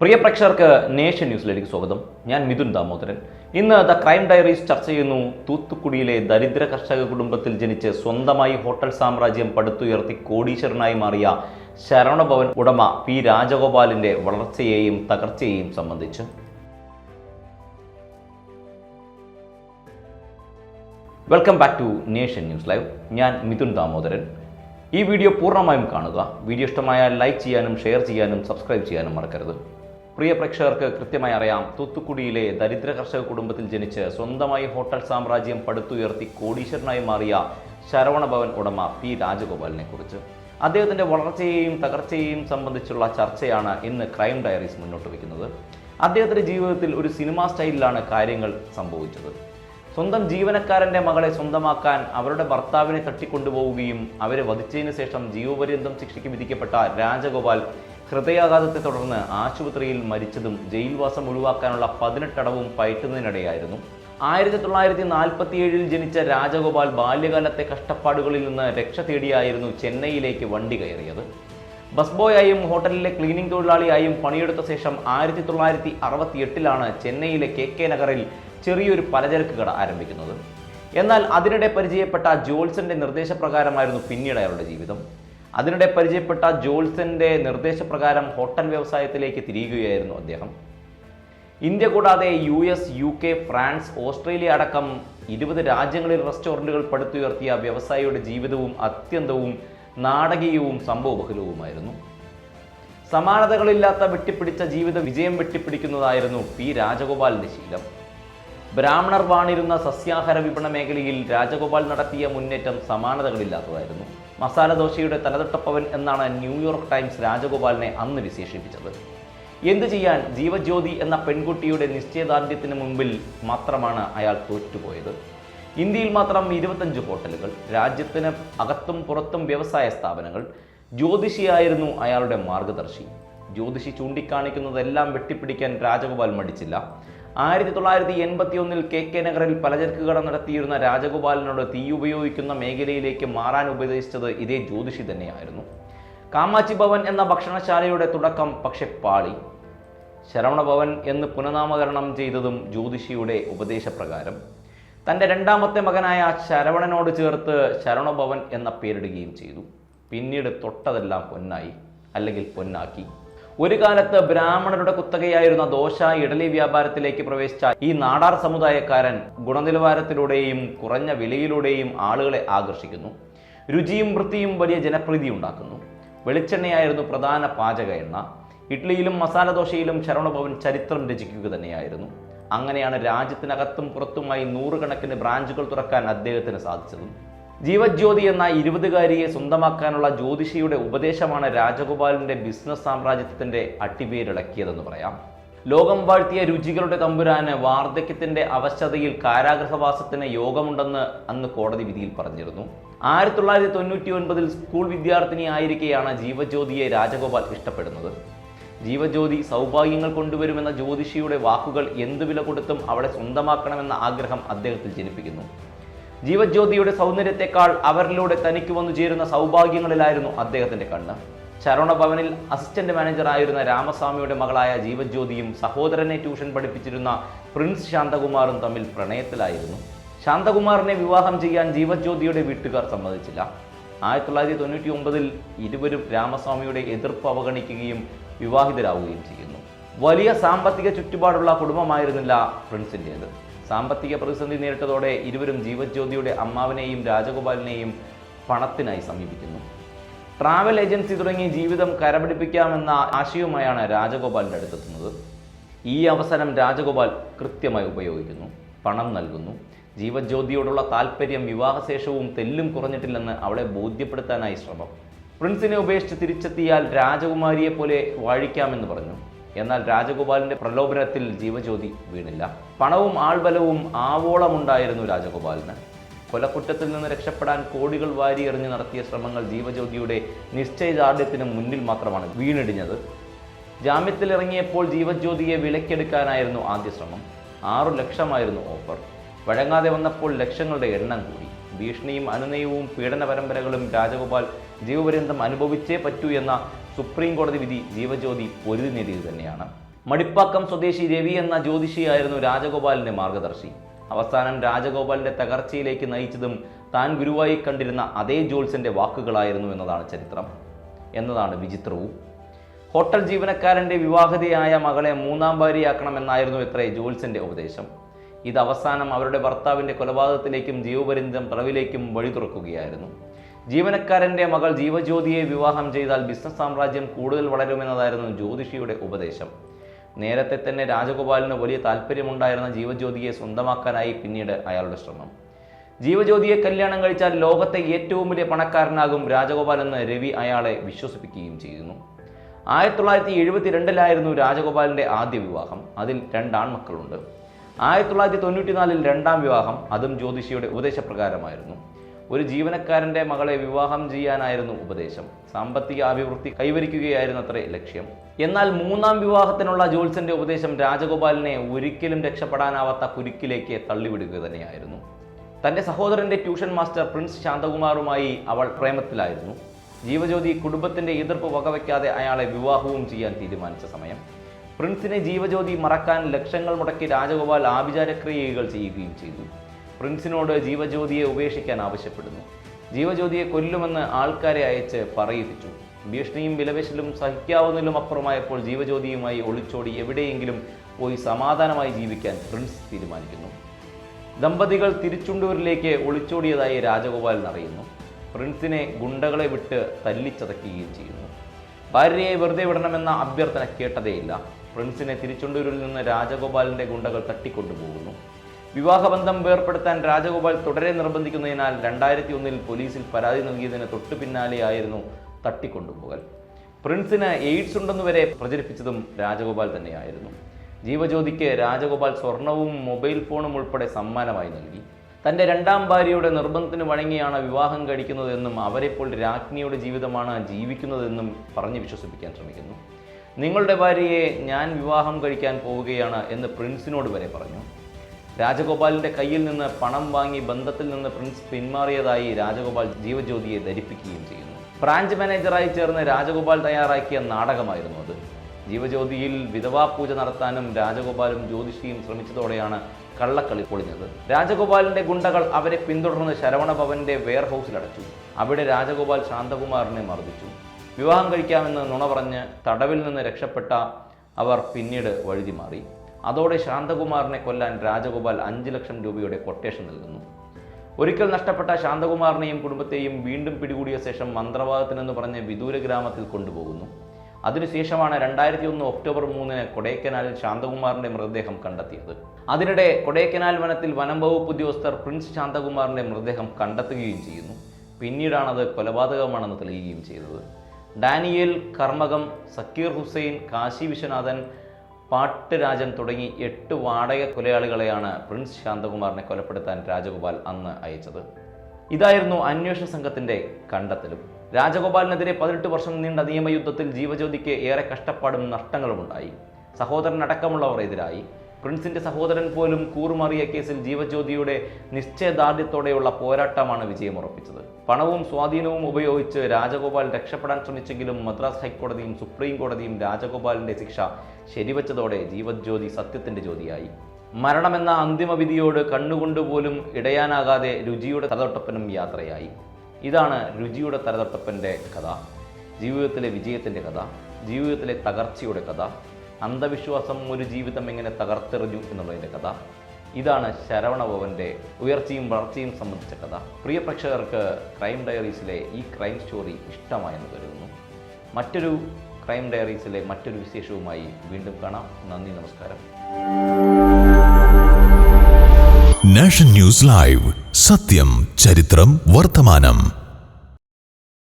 പ്രിയ പ്രേക്ഷകർക്ക് നേഷൻ ന്യൂസിലേക്ക് സ്വാഗതം. ഞാൻ മിഥുൻ ദാമോദരൻ. ഇന്ന് ദ ക്രൈം ഡയറീസ് ചർച്ച ചെയ്യുന്നു. തൂത്തുക്കുടിയിലെ ദരിദ്ര കർഷക കുടുംബത്തിൽ ജനിച്ച് സ്വന്തമായി ഹോട്ടൽ സാമ്രാജ്യം പടുത്തുയർത്തി കോടീശ്വരനായി മാറിയ ശരവണഭവൻ ഉടമ പി രാജഗോപാലിന്റെ വളർച്ചയെയും തകർച്ചയെയും സംബന്ധിച്ച്. Welcome back to Nation News Live. ഞാൻ മിഥുൻ ദാമോദരൻ. ഈ വീഡിയോ പൂർണമായും കാണുക. വീഡിയോ ഇഷ്ടമായാൽ ലൈക്ക് ചെയ്യാനും ഷെയർ ചെയ്യാനും സബ്സ്ക്രൈബ് ചെയ്യാനും മറക്കരുത്. പ്രിയ പ്രേക്ഷകർക്ക് കൃത്യമായി അറിയാം തൂത്തുക്കുടിയിലെ ദരിദ്ര കർഷക കുടുംബത്തിൽ ജനിച്ച് സ്വന്തമായി ഹോട്ടൽ സാമ്രാജ്യം പടുത്തുയർത്തി കോടീശ്വരനായി മാറിയ ശരവണഭവൻ ഉടമ പി രാജഗോപാലിനെ കുറിച്ച്. അദ്ദേഹത്തിന്റെ വളർച്ചയെയും തകർച്ചയെയും സംബന്ധിച്ചുള്ള ചർച്ചയാണ് ഇന്ന് ക്രൈം ഡയറീസ് മുന്നോട്ട് വയ്ക്കുന്നത്. അദ്ദേഹത്തിന്റെ ജീവിതത്തിൽ ഒരു സിനിമാ സ്റ്റൈലിലാണ് കാര്യങ്ങൾ സംഭവിച്ചത്. സ്വന്തം ജീവനക്കാരന്റെ മകളെ സ്വന്തമാക്കാൻ അവരുടെ ഭർത്താവിനെ തട്ടിക്കൊണ്ടുപോവുകയും അവരെ വധിച്ചതിന് ശേഷം ജീവപര്യന്തം ശിക്ഷയ്ക്ക് വിധിക്കപ്പെട്ട രാജഗോപാൽ ഹൃദയാഘാതത്തെ തുടർന്ന് ആശുപത്രിയിൽ മരിച്ചതും ജയിൽവാസം ഒഴിവാക്കാനുള്ള പതിനെട്ടടവും പയറ്റുന്നതിനിടെയായിരുന്നു. ആയിരത്തി തൊള്ളായിരത്തി നാൽപ്പത്തിയേഴിൽ ജനിച്ച രാജഗോപാൽ ബാല്യകാലത്തെ കഷ്ടപ്പാടുകളിൽ നിന്ന് രക്ഷ തേടിയായിരുന്നു ചെന്നൈയിലേക്ക് വണ്ടി കയറിയത്. ബസ് ബോയായും ഹോട്ടലിലെ ക്ലീനിംഗ് തൊഴിലാളിയായും പണിയെടുത്ത ശേഷം ആയിരത്തി തൊള്ളായിരത്തി അറുപത്തി എട്ടിലാണ് ചെന്നൈയിലെ കെ കെ നഗറിൽ ചെറിയൊരു പലചരക്ക് കട ആരംഭിക്കുന്നത്. എന്നാൽ അതിനിടെ പരിചയപ്പെട്ട ജോൾസന്റെ നിർദ്ദേശപ്രകാരമായിരുന്നു പിന്നീട് അയാളുടെ ജീവിതം. അതിനിടെ പരിചയപ്പെട്ട ജോൾസന്റെ നിർദ്ദേശപ്രകാരം ഹോട്ടൽ വ്യവസായത്തിലേക്ക് തിരിയുകയായിരുന്നു അദ്ദേഹം. ഇന്ത്യ കൂടാതെ U S U K France Australia അടക്കം ഇരുപത് രാജ്യങ്ങളിൽ റെസ്റ്റോറന്റുകൾ പടുത്തുയർത്തിയ വ്യവസായിയുടെ ജീവിതവും അത്യന്തവും നാടകീയവും സംഭവബഹുലവുമായിരുന്നു. സമാനതകളില്ലാത്ത വെട്ടിപ്പിടിച്ച ജീവിത വിജയം വെട്ടിപ്പിടിക്കുന്നതായിരുന്നു പി രാജഗോപാലിന്റെ ശീലം. ബ്രാഹ്മണർ വാണിരുന്ന സസ്യാഹാര വിപണ മേഖലയിൽ രാജഗോപാൽ നടത്തിയ മുന്നേറ്റം സമാനതകളില്ലാത്തതായിരുന്നു. മസാല ദോശയുടെ തലതൊട്ടപ്പവൻ എന്നാണ് ന്യൂയോർക്ക് ടൈംസ് രാജഗോപാലിനെ അന്ന് വിശേഷിപ്പിച്ചത്. എന്തു ചെയ്യാൻ ജീവജ്യോതി എന്ന പെൺകുട്ടിയുടെ നിശ്ചയദാർഢ്യത്തിന് മുമ്പിൽ മാത്രമാണ് അയാൾ തോറ്റുപോയത്. ഇന്ത്യയിൽ മാത്രം ഇരുപത്തഞ്ച് ഹോട്ടലുകൾ രാജ്യത്തിന് അകത്തും പുറത്തും വ്യവസായ സ്ഥാപനങ്ങൾ ജ്യോതിഷിയായിരുന്നു അയാളുടെ മാർഗദർശി. ജ്യോതിഷി ചൂണ്ടിക്കാണിക്കുന്നതെല്ലാം വെട്ടിപ്പിടിക്കാൻ രാജഗോപാൽ മടിച്ചില്ല. ആയിരത്തി തൊള്ളായിരത്തി എൺപത്തി ഒന്നിൽ കെ കെ നഗറിൽ പലചരക്ക് കട നടത്തിയിരുന്ന രാജഗോപാലിനോട് തീ ഉപയോഗിക്കുന്ന മേഖലയിലേക്ക് മാറാൻ ഉപദേശിച്ചത് ഇതേ ജ്യോതിഷി തന്നെയായിരുന്നു. കാമാച്ചി ഭവൻ എന്ന ഭക്ഷണശാലയുടെ തുടക്കം പക്ഷെ പാളി. ശരവണഭവൻ എന്ന് പുനനാമകരണം ചെയ്തതും ജ്യോതിഷിയുടെ ഉപദേശപ്രകാരം. തന്റെ രണ്ടാമത്തെ മകനായ ശരവണനോട് ചേർത്ത് ശരണഭവൻ എന്ന പേരിടുകയും ചെയ്തു. പിന്നീട് തൊട്ടതെല്ലാം പൊന്നായി അല്ലെങ്കിൽ പൊന്നാക്കി. ഒരു കാലത്ത് ബ്രാഹ്മണരുടെ കുത്തകയായിരുന്ന ദോശ ഇഡലി വ്യാപാരത്തിലേക്ക് പ്രവേശിച്ച ഈ നാടാർ സമുദായക്കാരൻ ഗുണനിലവാരത്തിലൂടെയും കുറഞ്ഞ വിലയിലൂടെയും ആളുകളെ ആകർഷിക്കുന്നു. രുചിയും വൃത്തിയും വലിയ ജനപ്രീതി ഉണ്ടാക്കുന്നു. വെളിച്ചെണ്ണയായിരുന്നു പ്രധാന പാചക എണ്ണ. ഇഡ്ലിയിലും മസാല ദോശയിലും ശരവണഭവൻ ചരിത്രം രചിക്കുക തന്നെയായിരുന്നു. അങ്ങനെയാണ് രാജ്യത്തിനകത്തും പുറത്തുമായി നൂറുകണക്കിന് ബ്രാഞ്ചുകൾ തുറക്കാൻ അദ്ദേഹത്തിന് സാധിച്ചതും. ജീവജ്യോതി എന്ന ഇരുപതുകാരിയെ സ്വന്തമാക്കാനുള്ള ജ്യോതിഷിയുടെ ഉപദേശമാണ് രാജഗോപാലിന്റെ ബിസിനസ് സാമ്രാജ്യത്തിന്റെ അട്ടിവേരിളക്കിയതെന്ന് പറയാം. ലോകം വാഴ്ത്തിയ രുചികളുടെ തമ്പുരാന് വാർദ്ധക്യത്തിന്റെ അവശതയിൽ കാരാഗ്രഹവാസത്തിന് യോഗമുണ്ടെന്ന് അന്ന് കോടതി വിധിയിൽ പറഞ്ഞിരുന്നു. ആയിരത്തി തൊള്ളായിരത്തി തൊണ്ണൂറ്റി ഒൻപതിൽ സ്കൂൾ വിദ്യാർത്ഥിനിയായിരിക്കെയാണ് ജീവജ്യോതിയെ രാജഗോപാൽ ഇഷ്ടപ്പെടുന്നത്. ജീവജ്യോതി സൗഭാഗ്യങ്ങൾ കൊണ്ടുവരുമെന്ന ജ്യോതിഷിയുടെ വാക്കുകൾ എന്തു വില കൊടുത്തും അവളെ സ്വന്തമാക്കണമെന്ന ആഗ്രഹം അദ്ദേഹത്തിൽ ജനിപ്പിക്കുന്നു. ജീവജ്യോതിയുടെ സൗന്ദര്യത്തെക്കാൾ അവരിലൂടെ തനിക്ക് വന്നു ചേരുന്ന സൗഭാഗ്യങ്ങളിലായിരുന്നു അദ്ദേഹത്തിന്റെ കണ്ണ്. ശരവണഭവനിൽ അസിസ്റ്റന്റ് മാനേജറായിരുന്ന രാമസ്വാമിയുടെ മകളായ ജീവജ്യോതിയും സഹോദരനെ ട്യൂഷൻ പഠിപ്പിച്ചിരുന്ന പ്രിൻസ് ശാന്തകുമാറും തമ്മിൽ പ്രണയത്തിലായിരുന്നു. ശാന്തകുമാറിനെ വിവാഹം ചെയ്യാൻ ജീവജ്യോതിയുടെ വീട്ടുകാർ സമ്മതിച്ചില്ല. ആയിരത്തി തൊള്ളായിരത്തി തൊണ്ണൂറ്റി ഒമ്പതിൽ ഇരുവരും രാമസ്വാമിയുടെ എതിർപ്പ് അവഗണിക്കുകയും വിവാഹിതരാവുകയും ചെയ്യുന്നു. വലിയ സാമ്പത്തിക ചുറ്റുപാടുള്ള കുടുംബമായിരുന്നില്ല പ്രിൻസിന്റേത് സാമ്പത്തിക പ്രതിസന്ധി നേരിട്ടതോടെ ഇരുവരും ജീവജ്യോതിയുടെ അമ്മാവിനെയും രാജഗോപാലിനെയും പണത്തിനായി സമീപിക്കുന്നു. ട്രാവൽ ഏജൻസി തുടങ്ങി ജീവിതം കരപിടിപ്പിക്കാമെന്ന ആശയവുമായാണ് രാജഗോപാലിന്റെ അടുത്തെത്തുന്നത്. ഈ അവസരം രാജഗോപാൽ കൃത്യമായി ഉപയോഗിക്കുന്നു. പണം നൽകുന്നു. ജീവജ്യോതിയോടുള്ള താല്പര്യം വിവാഹശേഷവും തെല്ലും കുറഞ്ഞിട്ടില്ലെന്ന് അവളെ ബോധ്യപ്പെടുത്താനായി ശ്രമം. പ്രിൻസിനെ ഉപേക്ഷിച്ച് തിരിച്ചെത്തിയാൽ രാജകുമാരിയെ പോലെ വാഴിക്കാമെന്ന് പറഞ്ഞു. എന്നാൽ രാജഗോപാലിന്റെ പ്രലോഭനത്തിൽ ജീവജ്യോതി വീണില്ല. പണവും ആൾബലവും ആവോളമുണ്ടായിരുന്നു രാജഗോപാലിന്. കൊലക്കുറ്റത്തിൽ നിന്ന് രക്ഷപ്പെടാൻ കോടികൾ വാരി എറിഞ്ഞ് നടത്തിയ ശ്രമങ്ങൾ ജീവജ്യോതിയുടെ നിശ്ചയദാർഢ്യത്തിന് മുന്നിൽ മാത്രമാണ് വീണിടിഞ്ഞത്. ജാമ്യത്തിലിറങ്ങിയപ്പോൾ ജീവജ്യോതിയെ വിലക്കെടുക്കാനായിരുന്നു ആദ്യ ശ്രമം. ആറു ലക്ഷമായിരുന്നു ഓഫർ. വഴങ്ങാതെ വന്നപ്പോൾ ലക്ഷങ്ങളുടെ എണ്ണം കൂടി. ഭീഷണിയും അനുനയവും പീഡന പരമ്പരകളും രാജഗോപാൽ ജീവപര്യന്തം അനുഭവിച്ചേ പറ്റൂ എന്ന സുപ്രീം കോടതി വിധി ജീവജ്യോതി പൊരുതി നേടിയത് തന്നെയാണ്. മടിപ്പാക്കം സ്വദേശി രവി എന്ന ജ്യോതിഷിയായിരുന്നു രാജഗോപാലിന്റെ മാർഗദർശി. അവസാനം രാജഗോപാലിന്റെ തകർച്ചയിലേക്ക് നയിച്ചതും താൻ ഗുരുവായി കണ്ടിരുന്ന അതേ ജോൽസിന്റെ വാക്കുകളായിരുന്നു എന്നതാണ് ചരിത്രം. എന്നതാണ് വിചിത്രവും. ഹോട്ടൽ ജീവനക്കാരന്റെ വിവാഹിതയായ മകളെ മൂന്നാം ഭാര്യയാക്കണമെന്നായിരുന്നു എത്രേ ജോൽസിന്റെ ഉപദേശം. ഇത് അവസാനം അവരുടെ ഭർത്താവിന്റെ കൊലപാതകത്തിലേക്കും ജീവപര്യന്തം തടവിലേക്കും വഴി തുറക്കുകയായിരുന്നു ജീവനക്കാരന്റെ മകൾ ജീവജ്യോതിയെ വിവാഹം ചെയ്താൽ ബിസിനസ് സാമ്രാജ്യം കൂടുതൽ വളരുമെന്നതായിരുന്നു ജ്യോതിഷിയുടെ ഉപദേശം. നേരത്തെ തന്നെ രാജഗോപാലിന് വലിയ താല്പര്യമുണ്ടായിരുന്ന ജീവജ്യോതിയെ സ്വന്തമാക്കാനായി പിന്നീട് അയാളുടെ ശ്രമം. ജീവജ്യോതിയെ കല്യാണം കഴിച്ചാൽ ലോകത്തെ ഏറ്റവും വലിയ പണക്കാരനാകും രാജഗോപാൽ എന്ന് രവി അയാളെ വിശ്വസിപ്പിക്കുകയും ചെയ്യുന്നു. ആയിരത്തി തൊള്ളായിരത്തി എഴുപത്തിരണ്ടിലായിരുന്നു രാജഗോപാലിന്റെ ആദ്യ വിവാഹം. അതിൽ രണ്ടാൺമക്കളുണ്ട് ആയിരത്തി തൊള്ളായിരത്തി തൊണ്ണൂറ്റിനാലിൽ രണ്ടാം വിവാഹം. അതും ജ്യോതിഷിയുടെ ഉപദേശപ്രകാരമായിരുന്നു. ഒരു ജീവനക്കാരന്റെ മകളെ വിവാഹം ചെയ്യാനായിരുന്നു ഉപദേശം. സാമ്പത്തിക അഭിവൃദ്ധി കൈവരിക്കുകയായിരുന്നു അത്രേ ലക്ഷ്യം. എന്നാൽ മൂന്നാം വിവാഹത്തിനുള്ള ജോൽസന്റെ ഉപദേശം രാജഗോപാലിനെ ഒരിക്കലും രക്ഷപ്പെടാനാവാത്ത കുരുക്കിലേക്ക് തള്ളിവിടുക തന്നെയായിരുന്നു. തന്റെ സഹോദരന്റെ ട്യൂഷൻ മാസ്റ്റർ പ്രിൻസ് ശാന്തകുമാറുമായി അവൾ പ്രേമത്തിലായിരുന്നു. ജീവജ്യോതി കുടുംബത്തിന്റെ എതിർപ്പ് വകവയ്ക്കാതെ അയാളെ വിവാഹവും ചെയ്യാൻ തീരുമാനിച്ച സമയം. പ്രിൻസിനെ ജീവജ്യോതി മറക്കാൻ ലക്ഷങ്ങൾ മുടക്കി രാജഗോപാൽ ആഭിചാരക്രിയകൾ ചെയ്യുകയും ചെയ്തു. പ്രിൻസിനോട് ജീവജ്യോതിയെ ഉപേക്ഷിക്കാൻ ആവശ്യപ്പെടുന്നു. ജീവജ്യോതിയെ കൊല്ലുമെന്ന് ആൾക്കാരെ അയച്ച് പറയിപ്പിച്ചു. ഭീഷണിയും വിലവേശലും സഹിക്കാവുന്നതിലും അപ്പുറമായപ്പോൾ ജീവജ്യോതിയുമായി ഒളിച്ചോടി എവിടെയെങ്കിലും പോയി സമാധാനമായി ജീവിക്കാൻ പ്രിൻസ് തീരുമാനിക്കുന്നു. ദമ്പതികൾ തിരിച്ചുണ്ടൂരിലേക്ക് ഒളിച്ചോടിയതായി രാജഗോപാലൻ അറിയുന്നു. പ്രിൻസിനെ ഗുണ്ടകളെ വിട്ട് തല്ലിച്ചതക്കുകയും ചെയ്യുന്നു. ഭാര്യയെ വെറുതെ വിടണമെന്ന അഭ്യർത്ഥന കേട്ടതേയില്ല. പ്രിൻസിനെ തിരിച്ചുണ്ടൂരിൽ നിന്ന് രാജഗോപാലിന്റെ ഗുണ്ടകൾ തട്ടിക്കൊണ്ടുപോകുന്നു. വിവാഹബന്ധം വേർപ്പെടുത്താൻ രാജഗോപാൽ തുടരെ നിർബന്ധിക്കുന്നതിനാൽ രണ്ടായിരത്തി ഒന്നിൽ പോലീസിൽ പരാതി നൽകിയതിന് തൊട്ടു പിന്നാലെയായിരുന്നു തട്ടിക്കൊണ്ടുപോകൽ. പ്രിൻസിന് എയ്ഡ്സ് ഉണ്ടെന്ന് വരെ പ്രചരിപ്പിച്ചതും രാജഗോപാൽ തന്നെയായിരുന്നു. ജീവജ്യോതിക്ക് രാജഗോപാൽ സ്വർണവും മൊബൈൽ ഫോണും ഉൾപ്പെടെ സമ്മാനമായി നൽകി. തന്റെ രണ്ടാം ഭാര്യയുടെ നിർബന്ധത്തിന് വഴങ്ങിയാണ് വിവാഹം കഴിക്കുന്നതെന്നും അവരെപ്പോൾ രാജ്ഞിയുടെ ജീവിതമാണ് ജീവിക്കുന്നതെന്നും പറഞ്ഞ് വിശ്വസിപ്പിക്കാൻ ശ്രമിക്കുന്നു. നിങ്ങളുടെ ഭാര്യയെ ഞാൻ വിവാഹം കഴിക്കാൻ പോവുകയാണ് എന്ന് പ്രിൻസിനോട് വരെ പറഞ്ഞു. രാജഗോപാലിന്റെ കയ്യിൽ നിന്ന് പണം വാങ്ങി ബന്ധത്തിൽ നിന്ന് പ്രിൻസ് പിന്മാറിയതായി രാജഗോപാൽ ജീവജ്യോതിയെ ധരിപ്പിക്കുകയും ചെയ്യുന്നു. ബ്രാഞ്ച് മാനേജറായി ചേർന്ന് രാജഗോപാൽ തയ്യാറാക്കിയ നാടകമായിരുന്നു അത്. ജീവജ്യോതിയിൽ വിധവാ പൂജ നടത്താനും രാജഗോപാലും ജ്യോതിഷിയും ശ്രമിച്ചതോടെയാണ് കള്ളക്കളി പൊളിഞ്ഞത്. രാജഗോപാലിന്റെ ഗുണ്ടകൾ അവരെ പിന്തുടർന്ന് ശരവണഭവന്റെ വെയർ ഹൗസിലടച്ചു അവിടെ രാജഗോപാൽ ശാന്തകുമാറിനെ മർദ്ദിച്ചു. വിവാഹം കഴിക്കാമെന്ന് നുണ പറഞ്ഞ് തടവിൽ നിന്ന് രക്ഷപ്പെട്ട അവർ പിന്നീട് വഴുതി മാറി. അതോടെ ശാന്തകുമാറിനെ കൊല്ലാൻ രാജഗോപാൽ അഞ്ച് ലക്ഷം രൂപയുടെ കൊട്ടേഷൻ നൽകുന്നു. ഒരിക്കൽ നഷ്ടപ്പെട്ട ശാന്തകുമാറിനെയും കുടുംബത്തെയും വീണ്ടും പിടികൂടിയ ശേഷം മന്ത്രവാദത്തിനെന്ന് പറഞ്ഞ് വിദൂര ഗ്രാമത്തിൽ കൊണ്ടുപോകുന്നു. അതിനുശേഷമാണ് രണ്ടായിരത്തി ഒന്ന് ഒക്ടോബർ മൂന്നിന് കൊടൈക്കനാലിൽ ശാന്തകുമാറിന്റെ മൃതദേഹം കണ്ടെത്തിയത്. അതിനിടെ കൊടൈക്കനാൽ വനത്തിൽ വനം വകുപ്പ് ഉദ്യോഗസ്ഥർ പ്രിൻസ് ശാന്തകുമാറിന്റെ മൃതദേഹം കണ്ടെത്തുകയും ചെയ്യുന്നു. പിന്നീടാണത് കൊലപാതകമാണെന്ന് തെളിയുകയും ചെയ്തത്. ഡാനിയേൽ കർമ്മകം സക്കീർ ഹുസൈൻ കാശി വിശ്വനാഥൻ പാട്ടുരാജൻ തുടങ്ങി എട്ട് വാടക കൊലയാളികളെയാണ് പ്രിൻസ് ശാന്തകുമാറിനെ കൊലപ്പെടുത്താൻ രാജഗോപാൽ അന്ന് അയച്ചത്. ഇതായിരുന്നു അന്വേഷണ സംഘത്തിന്റെ കണ്ടെത്തലും. രാജഗോപാലിനെതിരെ പതിനെട്ട് വർഷം നീണ്ട നിയമയുദ്ധത്തിൽ ജീവജ്യോതിക്ക് ഏറെ കഷ്ടപ്പാടും നഷ്ടങ്ങളും നഷ്ടങ്ങളുമുണ്ടായി. സഹോദരനടക്കമുള്ളവർ എതിരായി. പ്രിൻസിന്റെ സഹോദരൻ പോലും കൂറുമാറിയ കേസിൽ ജീവജ്യോതിയുടെ നിശ്ചയദാർഢ്യത്തോടെയുള്ള പോരാട്ടമാണ് വിജയം ഉറപ്പിച്ചത്. പണവും സ്വാധീനവും ഉപയോഗിച്ച് രാജഗോപാൽ രക്ഷപ്പെടാൻ ശ്രമിച്ചെങ്കിലും മദ്രാസ് ഹൈക്കോടതിയും സുപ്രീം കോടതിയും രാജഗോപാലിന്റെ ശിക്ഷ ശരിവച്ചതോടെ ജീവജ്യോതി സത്യത്തിന്റെ ജ്യോതിയായി. മരണമെന്ന അന്തിമ വിധിയോട് കണ്ണുകൊണ്ടുപോലും ഇടയാനാകാതെ രുചിയുടെ തലതൊട്ടപ്പനും യാത്രയായി. ഇതാണ് രുചിയുടെ തലതൊട്ടപ്പന്റെ കഥ. ജീവിതത്തിലെ വിജയത്തിന്റെ കഥ. ജീവിതത്തിലെ തകർച്ചയുടെ കഥ. അന്ധവിശ്വാസം ഒരു ജീവിതം എങ്ങനെ തകർത്തെറിഞ്ഞു എന്നുള്ളതിന്റെ കഥ. ഇതാണ് ശരവണഭവന്റെ ഉയർച്ചയും വളർച്ചയും സംബന്ധിച്ച കഥ. പ്രിയ പ്രേക്ഷകർക്ക് ക്രൈം ഡയറീസിലെ ഈ ക്രൈം സ്റ്റോറി ഇഷ്ടമായെന്ന് കരുതുന്നു. മറ്റൊരു ക്രൈം ഡയറീസിലെ മറ്റൊരു വിശേഷവുമായി വീണ്ടും കാണാം. നന്ദി നമസ്കാരം. നാഷണൽ ന്യൂസ് ലൈവ് സത്യം ചരിത്രം വർത്തമാനം.